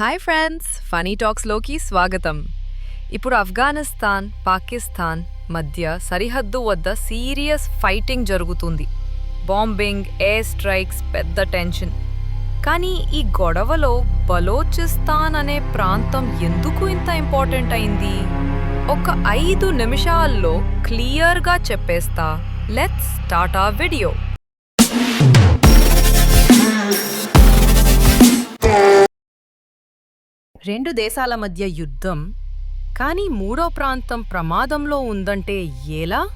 Hi friends funny టాక్స్లోకి స్వాగతం. ఇప్పుడు ఆఫ్ఘనిస్తాన్ పాకిస్తాన్ మధ్య సరిహద్దు వద్ద సీరియస్ ఫైటింగ్ జరుగుతుంది. బాంబింగ్ ఎయిర్ స్ట్రైక్స్ పెద్ద టెన్షన్. కానీ ఈ గొడవలో బలోచిస్తాన్ అనే ప్రాంతం ఎందుకు ఇంత ఇంపార్టెంట్ అయింది? ఒక ఐదు నిమిషాల్లో క్లియర్గా చెప్పేస్తా. లెట్స్ స్టార్ట్ ఆ వీడియో రెండు దేశాల మధ్య యుద్ధం కానీ మూడో ప్రాంతం ప్రమాదంలో ఉందంటే ఎలా?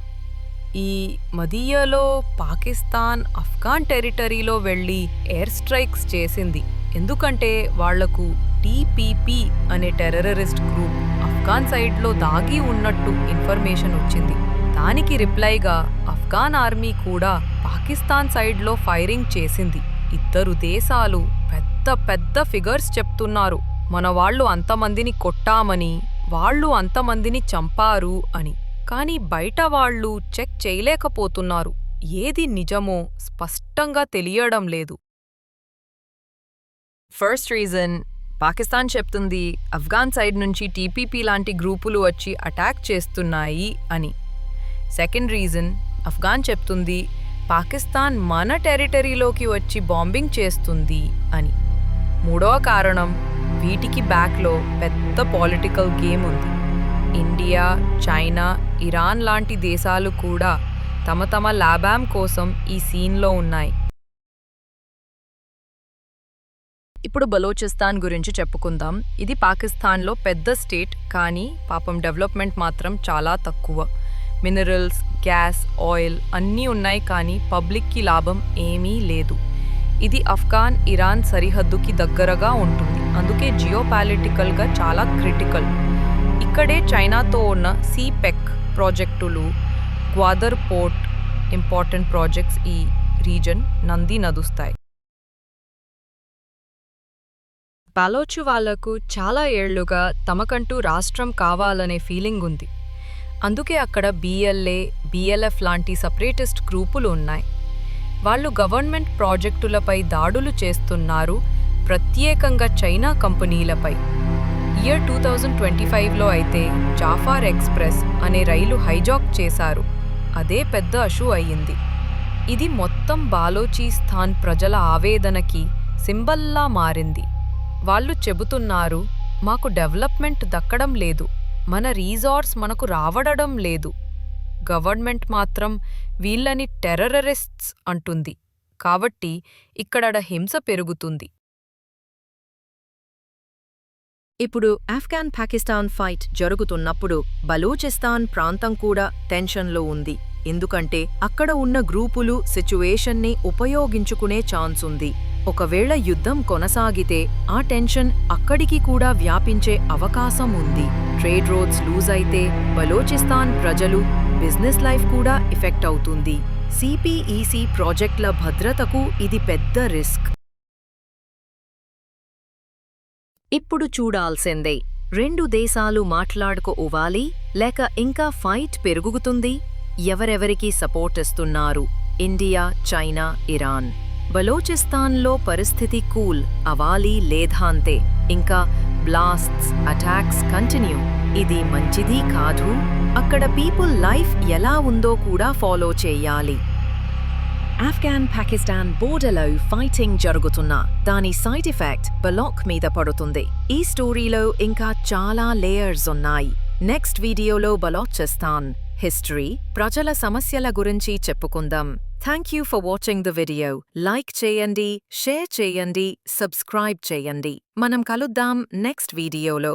ఈ మదీయలో పాకిస్తాన్ అఫ్ఘాన్ టెరిటరీలో వెళ్ళి ఎయిర్ స్ట్రైక్స్ చేసింది. ఎందుకంటే వాళ్ళకు టీపీపీ అనే టెర్రరిస్ట్ గ్రూప్ అఫ్ఘాన్ సైడ్లో దాగి ఉన్నట్టు ఇన్ఫర్మేషన్ వచ్చింది. దానికి రిప్లైగా అఫ్ఘాన్ ఆర్మీ కూడా పాకిస్తాన్ సైడ్లో ఫైరింగ్ చేసింది. ఇద్దరు దేశాలు పెద్ద పెద్ద ఫిగర్స్ చెప్తున్నారు. మన వాళ్ళు అంతమందిని కొట్టామని వాళ్ళు అంతమందిని చంపారు అని. కానీ బయట వాళ్ళు చెక్ చేయలేకపోతున్నారు. ఏది నిజమో స్పష్టంగా తెలియడం లేదు. ఫస్ట్ రీజన్ పాకిస్తాన్ చెప్తుంది అఫ్ఘాన్ సైడ్ నుంచి టీపీపీ లాంటి గ్రూపులు వచ్చి అటాక్ చేస్తున్నాయి అని. సెకండ్ రీజన్ అఫ్ఘాన్ చెప్తుంది పాకిస్తాన్ మన టెరిటరీలోకి వచ్చి బాంబింగ్ చేస్తుంది అని. మూడవ కారణం వీటికి బ్యాక్లో పెద్ద పాలిటికల్ గేమ్ ఉంది. ఇండియా చైనా ఇరాన్ లాంటి దేశాలు కూడా తమ తమ లాబామ్ కోసం ఈ సీన్లో ఉన్నాయి. ఇప్పుడు బలోచిస్తాన్ గురించి చెప్పుకుందాం. ఇది పాకిస్తాన్లో పెద్ద స్టేట్ కానీ పాపం డెవలప్మెంట్ మాత్రం చాలా తక్కువ. మినరల్స్ గ్యాస్ ఆయిల్ అన్నీ ఉన్నాయి కానీ పబ్లిక్కి లాభం ఏమీ లేదు. ఇది అఫ్ఘాన్ ఇరాన్ సరిహద్దుకి దగ్గరగా ఉంటుంది. అందుకే జియోపాలిటికల్గా చాలా క్రిటికల్. ఇక్కడే చైనాతో ఉన్న సీపెక్ ప్రాజెక్టులు గ్వాదర్ పోర్ట్ ఇంపార్టెంట్ ప్రాజెక్ట్స్ ఈ రీజన్ నంది నదుస్తాయి బలోచు వాళ్ళకు చాలా ఏళ్ళుగా తమకంటూ రాష్ట్రం కావాలనే ఫీలింగ్ ఉంది. అందుకే అక్కడ బిఎల్ఏ బిఎల్ఎఫ్ లాంటి సపరేటిస్ట్ గ్రూపులు ఉన్నాయి. వాళ్ళు గవర్నమెంట్ ప్రాజెక్టులపై దాడులు చేస్తున్నారు ప్రత్యేకంగా చైనా కంపెనీలపై. ఇయర్ టూ థౌజండ్ ట్వంటీ ఫైవ్లో అయితే జాఫార్ ఎక్స్ప్రెస్ అనే రైలు హైజాక్ చేశారు. అదే పెద్ద అషు అయ్యింది. ఇది మొత్తం బాలోచిస్తాన్ ప్రజల ఆవేదనకి సింబల్లా మారింది. వాళ్ళు చెబుతున్నారు మాకు డెవలప్మెంట్ దక్కడం లేదు మన రీజార్ట్స్ మనకు రావడడం లేదు. గవర్నమెంట్ మాత్రం వీళ్ళని టెర్రరిస్ట్స్ అంటుంది. కాబట్టి ఇక్కడ హింస పెరుగుతుంది. ఇప్పుడు ఆఫ్ఘాన్ పాకిస్తాన్ ఫైట్ జరుగుతున్నప్పుడు బలూచిస్తాన్ ప్రాంతం కూడా టెన్షన్లో ఉంది. ఎందుకంటే అక్కడ ఉన్న గ్రూపులు సిచ్యువేషన్ని ఉపయోగించుకునే ఛాన్స్ ఉంది. ఒకవేళ యుద్ధం కొనసాగితే ఆ టెన్షన్ అక్కడికి కూడా వ్యాపించే అవకాశం ఉంది. ట్రేడ్ రోడ్స్ లూజ్ అయితే బలోచిస్తాన్ ప్రజలు బిజినెస్ లైఫ్ కూడా ఎఫెక్ట్ అవుతుంది. సిపిఈసి ప్రాజెక్టుల భద్రతకు ఇది పెద్ద రిస్క్. ఇప్పుడు చూడాల్సిందే రెండు దేశాలు మాట్లాడుకోవాలి లేక ఇంకా ఫైట్ పెరుగుతుంది? ఎవరెవరికి సపోర్ట్ ఇస్తున్నారు? India China Iran. బలోచిస్తాన్లో పరిస్థితి కూల్ అవాలి లేదాంతే ఇంకా బ్లాస్ట్స్ అటాక్స్ కంటిన్యూ ఇది మంచిది కాదు. అక్కడ పీపుల్ లైఫ్ ఎలా ఉందో కూడా ఫాలో చేయాలి. ఆఫ్ఘాన్ పాకిస్తాన్ బోర్డర్లో ఫైటింగ్ జరుగుతున్నా. దాని సైడ్ ఎఫెక్ట్ బలాక్ మీద పడుతుంది. ఈ స్టోరీలో ఇంకా చాలా లేయర్స్ ఉన్నాయి. నెక్స్ట్ వీడియోలో బలోచిస్తాన్ హిస్టరీ ప్రజల సమస్యల గురించి చెప్పుకుందాం. Thank you for watching the video like చేయండి షేర్ చేయండి సబ్స్క్రైబ్ చేయండి. మనం కలుద్దాం నెక్స్ట్ వీడియోలో